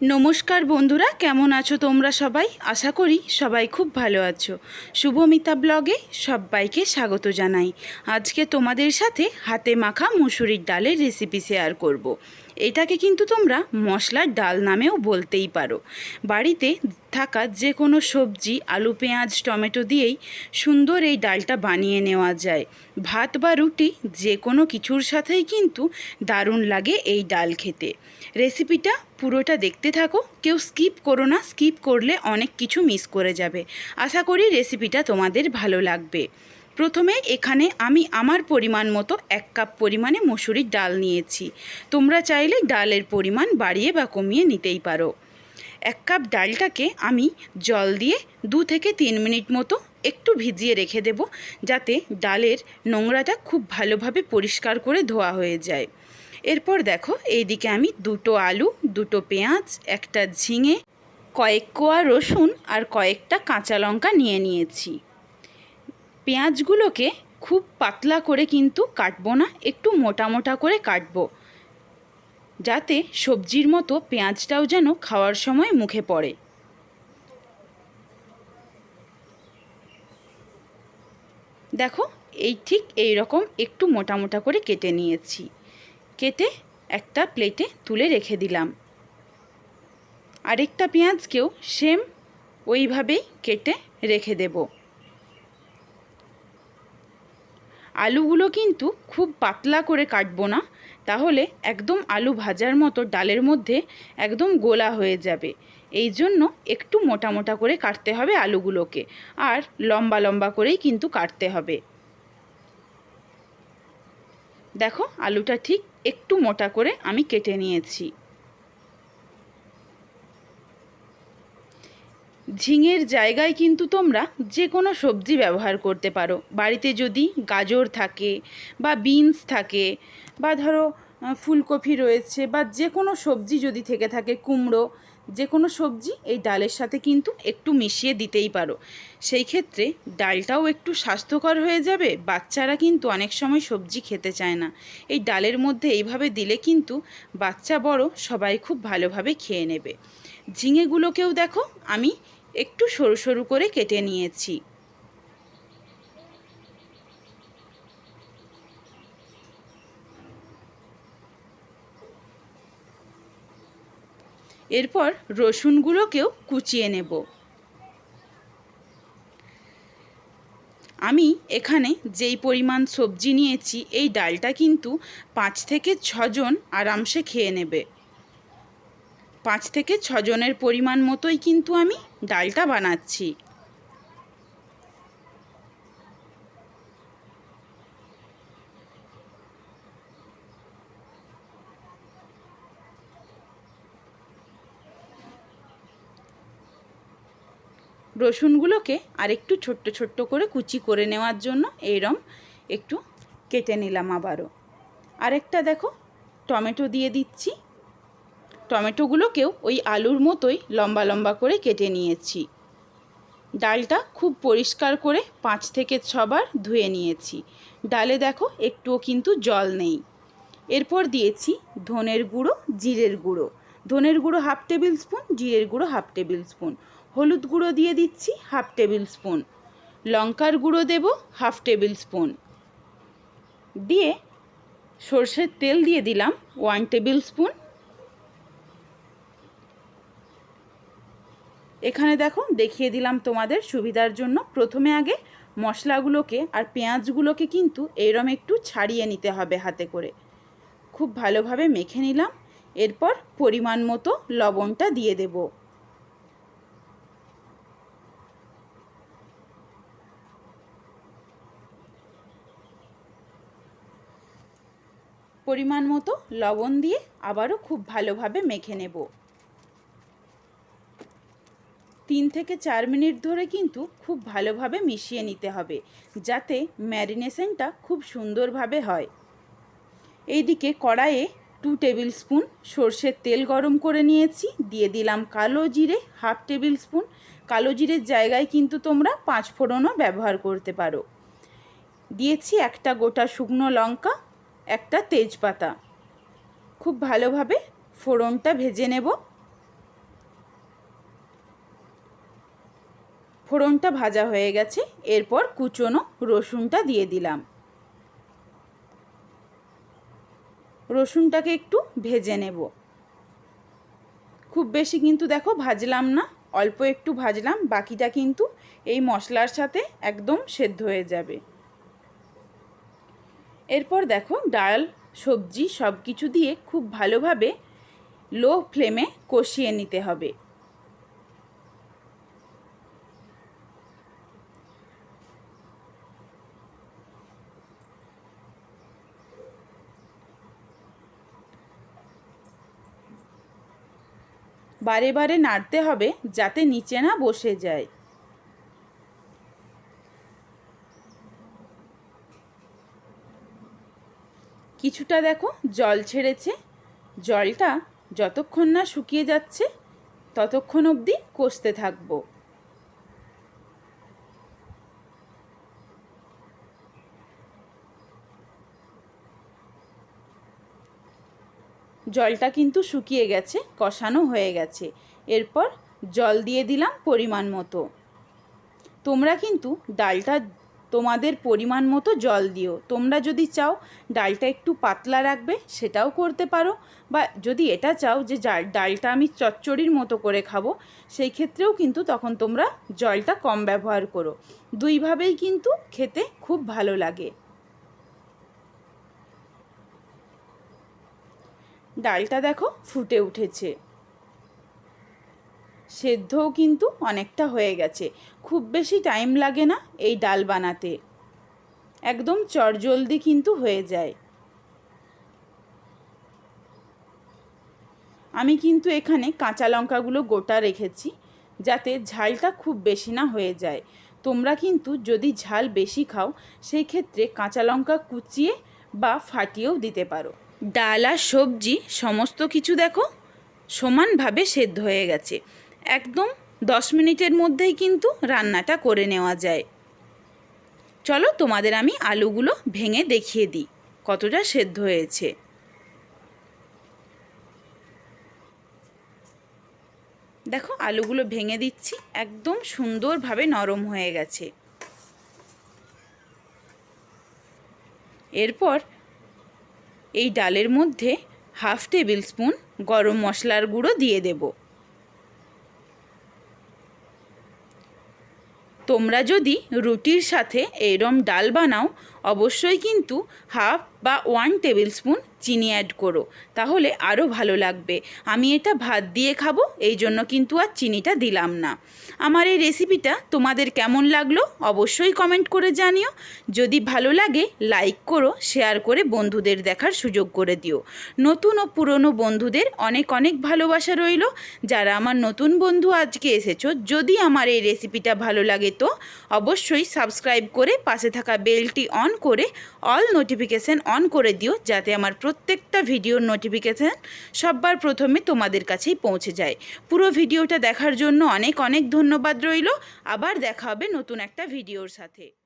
নমস্কার বন্ধুরা, কেমন আছো তোমরা সবাই? আশা করি সবাই খুব ভালো আছো। শুভমিতা ব্লগে সবাইকে স্বাগত জানাই। আজকে তোমাদের সাথে হাতে মাখা মুসুরির ডালের রেসিপি শেয়ার করব। এটাকে কিন্তু তোমরা মশলার ডাল নামেও বলতেই পারো। বাড়িতে থাকা যে কোনো সবজি, আলু, পেঁয়াজ, টমেটো দিয়েই সুন্দর এই ডালটা বানিয়ে নেওয়া যায়। ভাত বা রুটি যে কোনো কিছুর সাথেই কিন্তু দারুণ লাগে এই ডাল খেতে। রেসিপিটা পুরোটা দেখতে থাকো। কেউ স্কিপ করো না, স্কিপ করলে অনেক কিছু মিস করে যাবে। আশা করি রেসিপিটা তোমাদের ভালো লাগবে। প্রথমে এখানে আমি আমার পরিমাণ মতো এক কাপ পরিমাণে মসুরির ডাল নিয়েছি। তোমরা চাইলে ডালের পরিমাণ বাড়িয়ে বা কমিয়ে নিতেই পারো। এক কাপ ডালটাকে আমি জল দিয়ে দু থেকে তিন মিনিট মতো একটু ভিজিয়ে রেখে দেব, যাতে ডালের নোংরাটা খুব ভালোভাবে পরিষ্কার করে ধোয়া হয়ে যায়। এরপর দেখো, এইদিকে আমি দুটো আলু, দুটো পেঁয়াজ, একটা ঝিঙে, কয়েক কোয়া রসুন আর কয়েকটা কাঁচা লঙ্কা নিয়ে নিয়েছি। পেঁয়াজগুলোকে খুব পাতলা করে কিন্তু কাটবো না, একটু মোটা মোটা করে কাটবো। যাতে সবজির মতো পেঁয়াজটাও যেন খাওয়ার সময় মুখে পড়ে। দেখো, এই ঠিক এই রকম একটু মোটা মোটা করে কেটে নিয়েছি। কেটে একটা প্লেটে তুলে রেখে দিলাম। আরেকটা পেঁয়াজকেও সেম ওইভাবেই কেটে রেখে দেব। আলুগুলো কিন্তু খুব পাতলা করে কাটবো না, তাহলে একদম আলু ভাজার মতো ডালের মধ্যে একদম গোলা হয়ে যাবে। এই জন্য একটু মোটা মোটা করে কাটতে হবে আলুগুলোকে, আর লম্বা লম্বা করেই কিন্তু কাটতে হবে। দেখো, আলুটা ঠিক একটু মোটা করে আমি কেটে নিয়েছি। ঝিঙের জায়গায় কিন্তু তোমরা যে কোনো সবজি ব্যবহার করতে পারো। বাড়িতে যদি গাজর থাকে বা বিনস থাকে বা ধরো ফুলকপি রয়েছে বা যে কোনো সবজি যদি থেকে থাকে, কুমড়ো যে কোনো সবজি এই ডালের সাথে কিন্তু একটু মিশিয়ে দিতেই পারো। সেই ক্ষেত্রে ডালটাও একটু স্বাস্থ্যকর হয়ে যাবে, বাচ্চারা কিন্তু অনেক সময় সবজি খেতে চায় না। এই ডালের মধ্যে এইভাবে দিলে কিন্তু বাচ্চা বড় সবাই খুব ভালোভাবে খেয়ে নেবে। ঝিঙেগুলোকেও দেখো, আমি একটু সরু সরু করে কেটে নিয়েছি। এরপর রসুনগুলোকেও কুচিয়ে নেব। আমি এখানে যেই পরিমাণ সবজি নিয়েছি, এই ডালটা কিন্তু পাঁচ থেকে ছজন আরামসে খেয়ে নেবে। পাঁচ থেকে ছজনের পরিমাণ মতোই কিন্তু আমি ডালটা বানাচ্ছি। রসুনগুলোকে আর একটু ছোট্ট ছোট্ট করে কুচি করে নেওয়ার জন্য এইরম একটু কেটে নিলাম আবারও। আরেকটা দেখো, টমেটো দিয়ে দিচ্ছি। টমেটোগুলোকেও ওই আলুর মতোই লম্বা লম্বা করে কেটে নিয়েছি। ডালটা খুব পরিষ্কার করে পাঁচ থেকে ছবার ধুয়ে নিয়েছি। ডালে দেখো একটুও কিন্তু জল নেই। এরপর দিয়েছি ধনের গুঁড়ো, জিরের গুঁড়ো। ধনের গুঁড়ো হাফ টেবিল স্পুন, জিরের গুঁড়ো হাফ টেবিল স্পুন। হলুদ গুঁড়ো দিয়ে দিচ্ছি হাফ টেবিল স্পুন। লঙ্কার গুঁড়ো দেব হাফ টেবিল স্পুন। দিয়ে সর্ষের তেল দিয়ে দিলাম ওয়ান টেবিল স্পুন। এখানে দেখো, দেখিয়ে দিলাম তোমাদের সুবিধার জন্য। প্রথমে আগে মশলাগুলোকে আর পেঁয়াজগুলোকে কিন্তু এরম একটু ছাড়িয়ে নিতে হবে হাতে করে। খুব ভালোভাবে মেখে নিলাম। এরপর পরিমাণ মতো লবণটা দিয়ে দেব। পরিমাণ মতো লবণ দিয়ে আবারও খুব ভালোভাবে মেখে নেব। তিন থেকে চার মিনিট ধরে কিন্তু খুব ভালোভাবে মিশিয়ে নিতে হবে, যাতে ম্যারিনেশনটা খুব সুন্দরভাবে হয়। এইদিকে কড়াইয়ে টু টেবিল স্পুন সর্ষের তেল গরম করে নিয়েছি, দিয়ে দিলাম কালো জিরে হাফ টেবিল স্পুন কালো জিরের জায়গায় কিন্তু তোমরা পাঁচ ফোড়নও ব্যবহার করতে পারো। দিয়েছি একটা গোটা শুকনো লঙ্কা, একটা তেজপাতা। খুব ভালোভাবে ফোড়নটা ভেজে নেব। ফোড়নটা ভাজা হয়ে গেছে। এরপর কুচনো রসুনটা দিয়ে দিলাম। রসুনটাকে একটু ভেজে নেব। খুব বেশি কিন্তু দেখো ভাজলাম না, অল্প একটু ভাজলাম, বাকিটা কিন্তু এই মশলার সাথে একদম সেদ্ধ হয়ে যাবে। এরপর দেখো ডাল, সবজি সব কিছু দিয়ে খুব ভালোভাবে লো ফ্লেমে কষিয়ে নিতে হবে। বারে বারে নাড়তে হবে যাতে নিচে না বসে যায়। কিছুটা দেখো জল ছেড়েছে। জলটা যতক্ষণ না শুকিয়ে যাচ্ছে, ততক্ষণ অবধি কষতে থাকব। জলটা কিন্তু শুকিয়ে গেছে, কষানো হয়ে গেছে। এরপর জল দিয়ে দিলাম পরিমাণ মতো। তোমরা কিন্তু ডালটা তোমাদের পরিমাণ মতো জল দিও। তোমরা যদি চাও ডালটা একটু পাতলা রাখবে, সেটাও করতে পারো। বা যদি এটা চাও যে ডালটা আমি চচ্চড়ির মতো করে খাব, সেই ক্ষেত্রেও কিন্তু তখন তোমরা জলটা কম ব্যবহার করো। দুইভাবেই কিন্তু খেতে খুব ভালো লাগে। ডালটা দেখো ফুটে উঠেছে। সেদ্ধও কিন্তু অনেকটা হয়ে গেছে। খুব বেশি টাইম লাগে না এই ডাল বানাতে। একদম চটজলদি কিন্তু হয়ে যায়। আমি কিন্তু এখানে কাঁচা লঙ্কাগুলো গোটা রেখেছি, যাতে ঝালটা খুব বেশি না হয়ে যায়। তোমরা কিন্তু যদি ঝাল বেশি খাও সেই ক্ষেত্রে কাঁচা লঙ্কা কুচিয়ে বা ফাটিয়েও দিতে পারো। ডাল আর সবজি, সমস্ত কিছু দেখো, সমানভাবে সেদ্ধ হয়ে গেছে। একদম দশ মিনিটের মধ্যেই কিন্তু রান্নাটা করে নেওয়া যায়। চলো তোমাদের আমি আলুগুলো ভেঙে দেখিয়ে দিই, কতটা সেদ্ধ হয়েছে। দেখো, আলুগুলো ভেঙে দিচ্ছি, একদম সুন্দরভাবে নরম হয়ে গেছে। এরপর এই ডালের মধ্যে হাফ টেবিল স্পুন গরম মশলার গুঁড়ো দিয়ে দেব। তোমরা যদি রুটির সাথে এরম ডাল বানাও অবশ্যই কিন্তু হাফ বা ওয়ান টেবিল স্পুন চিনি অ্যাড করো। তাহলে আরও ভালো লাগবে। আমি এটা ভাত দিয়ে খাব, এই জন্য কিন্তু আর চিনিটা দিলাম না। আমার এই রেসিপিটা তোমাদের কেমন লাগল অবশ্যই কমেন্ট করে জানিও। যদি ভালো লাগে, লাইক করো, শেয়ার করে বন্ধুদের দেখার সুযোগ করে দিও। নতুন ও পুরনো বন্ধুদের অনেক অনেক ভালোবাসা রইল। যারা আমার নতুন বন্ধু আজকে এসেছ, যদি আমার এই রেসিপিটা ভালো লাগে তো অবশ্যই সাবস্ক্রাইব করে পাশে থাকা বেলটি অন করে অল নোটিফিকেশান অন করে দিও, যাতে আমার প্রত্যেকটা ভিডিওর নোটিফিকেশান সববার প্রথমে তোমাদের কাছেই পৌঁছে যায়। পুরো ভিডিওটা দেখার জন্য অনেক অনেক ধন্যবাদ রইল। আবার দেখা হবে নতুন একটা ভিডিওর সাথে।